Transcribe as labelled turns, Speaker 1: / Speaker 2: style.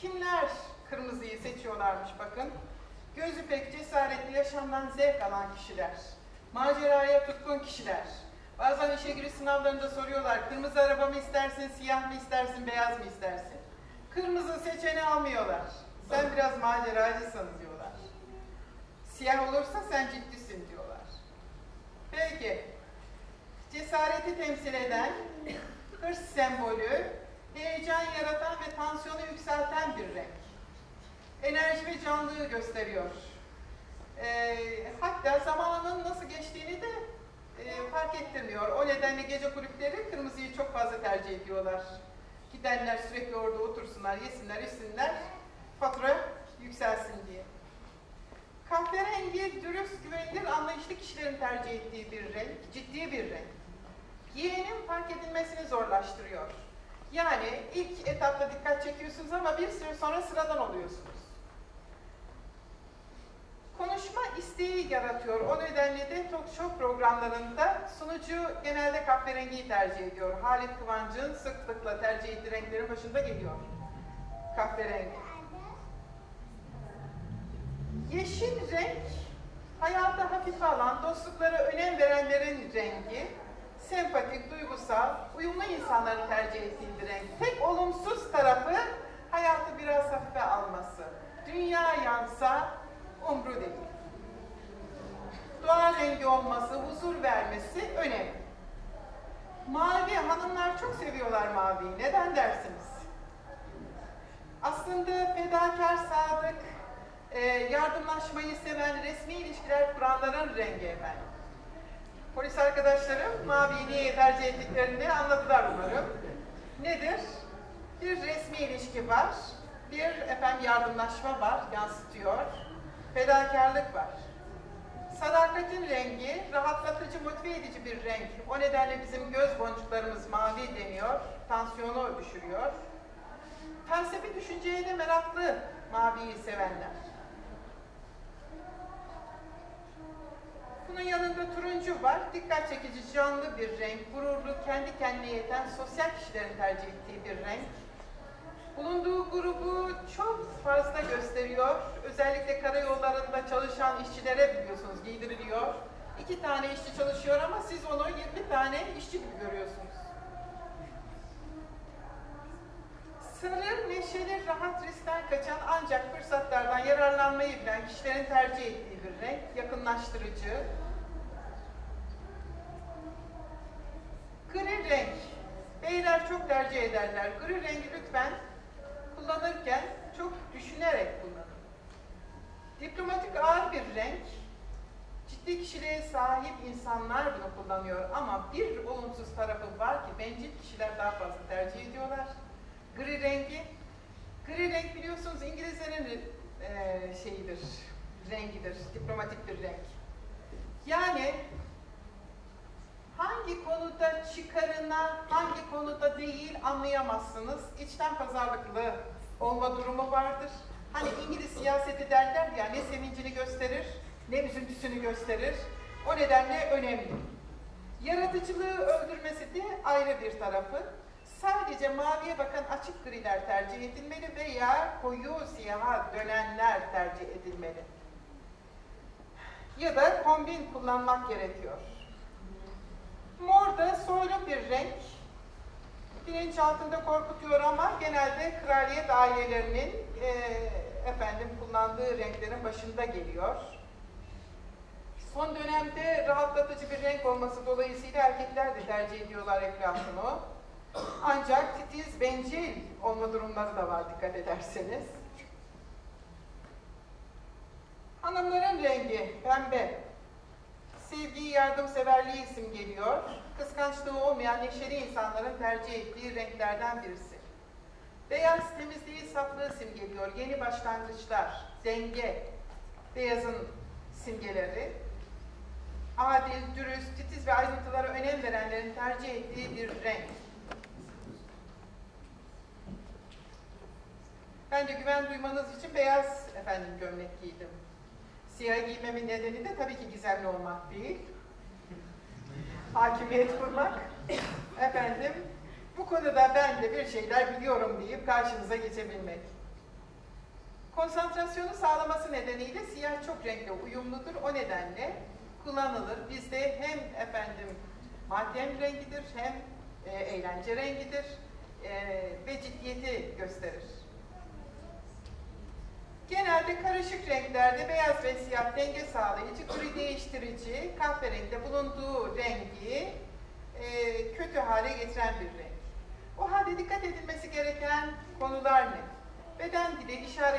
Speaker 1: Kimler kırmızıyı seçiyorlarmış bakın. Gözü pek cesaretli yaşamdan zevk alan kişiler. Maceraya tutkun kişiler. Bazen işe giriş sınavlarında soruyorlar. Kırmızı araba mı istersin, siyah mı istersin, beyaz mı istersin? Kırmızı seçeni almıyorlar. Sen biraz maceracısın diyorlar. Siyah olursa sen ciddisin diyorlar. Peki, cesareti temsil eden, hırs sembolü, heyecan yaratan ve tansiyonu yükselten bir renk. Enerji ve canlılığı gösteriyor. Ee, hatta zamanın nasıl geçtiğini de e, fark ettirmiyor. O nedenle gece kulüpleri kırmızıyı çok fazla tercih ediyorlar. Gidenler sürekli orada otursunlar, yesinler, içsinler, fatura yükselsin diye. Kahverengi, dürüst, güvenilir, anlayışlı kişilerin tercih ettiği bir renk, ciddi bir renk. Giyenin fark edilmesini zorlaştırıyor. Yani ilk etapta dikkat çekiyorsunuz ama bir süre sonra sıradan oluyorsunuz. Konuşma isteği yaratıyor. O nedenle de talk show programlarında sunucu genelde kahverengiyi tercih ediyor. Halit Kıvanç'ın sıklıkla tercih ettiği renklerin başında geliyor. Kahverengi. Yeşil renk, hayata hafife alan, dostluklara önem verenlerin rengi, sempatik, duygusal, uyumlu insanların tercih renk. Tek olumsuz tarafı hayatı biraz hafife alması. Dünya yansa umru değil. Doğal rengi olması, huzur vermesi önemli. Mavi, hanımlar çok seviyorlar maviyi. Neden dersiniz? Aslında fedakar, sadık, e, yardımlaşmayı seven, resmi ilişkiler kuranların rengi efendim. Polis arkadaşlarım maviyi niye tercih ettiklerini anladılar umarım. Nedir? Bir resmi ilişki var, bir efendim yardımlaşma var, yansıtıyor, fedakarlık var. Sadakatin rengi rahatlatıcı, motive edici bir renk. O nedenle bizim göz boncuklarımız mavi deniyor, tansiyonu düşürüyor. Felsefi düşünceye de meraklı maviyi sevenler. Bunun yanında turuncu var. Dikkat çekici, canlı bir renk. Gururlu, kendi kendine yeten sosyal kişilerin tercih ettiği bir renk. Bulunduğu grubu çok fazla gösteriyor. Özellikle karayollarında çalışan işçilere biliyorsunuz giydiriliyor. İki tane işçi çalışıyor ama siz onu 20 tane işçi gibi görüyorsunuz. Sarı, neşeli, rahat riskten kaçan ancak fırsatlardan yararlanmayı bilen kişilerin tercih ettiği bir renk, yakınlaştırıcı. Gri renk, beyler çok tercih ederler. Gri rengi lütfen kullanırken çok düşünerek kullanın. Diplomatik ağır bir renk, ciddi kişiliğe sahip insanlar bunu kullanıyor ama bir olumsuz tarafı var ki bencil kişiler daha fazla tercih ediyorlar. Gri rengi, gri renk biliyorsunuz İngilizlerin e, şeyidir, rengidir, diplomatik bir renk. Yani hangi konuda çıkarına, hangi konuda değil anlayamazsınız. İçten pazarlıklı olma durumu vardır. Hani İngiliz siyaseti derler ya ne sevincini gösterir, ne üzüntüsünü gösterir. O nedenle önemli. Yaratıcılığı öldürmesi de ayrı bir tarafı. Sadece maviye bakan açık griler tercih edilmeli veya koyu siyaha dönenler tercih edilmeli. Ya da kombin kullanmak gerekiyor. Mor da soylu bir renk. Bilinç altında korkutuyor ama genelde kraliyet ailelerinin e, efendim kullandığı renklerin başında geliyor. Son dönemde rahatlatıcı bir renk olması dolayısıyla erkekler de tercih ediyorlar eflatunu. Ancak titiz, bencil olma durumları da var dikkat ederseniz. Hanımların rengi pembe. Sevgiyi, yardımseverliği isim geliyor. Kıskançlığı olmayan neşeli insanların tercih ettiği renklerden birisi. Beyaz temizliği, saflığı simgeliyor. Yeni başlangıçlar, denge, beyazın simgeleri. Adil, dürüst, titiz ve ayrıntılara önem verenlerin tercih ettiği bir renk. Ben de güven duymanız için beyaz efendim gömlek giydim. Siyah giymemin nedeni de tabii ki gizemli olmak değil. Hakimiyet kurmak. Efendim, bu konuda ben de bir şeyler biliyorum deyip karşınıza geçebilmek. Konsantrasyonu sağlaması nedeniyle siyah çok renkle uyumludur. O nedenle kullanılır. Bizde hem efendim matem rengidir hem e, eğlence rengidir e, ve ciddiyeti gösterir. Genelde karışık renklerde beyaz ve siyah denge sağlayıcı, gri değiştirici, kahverengide bulunduğu rengi e, kötü hale getiren bir renk. O halde dikkat edilmesi gereken konular ne? Beden dili işaret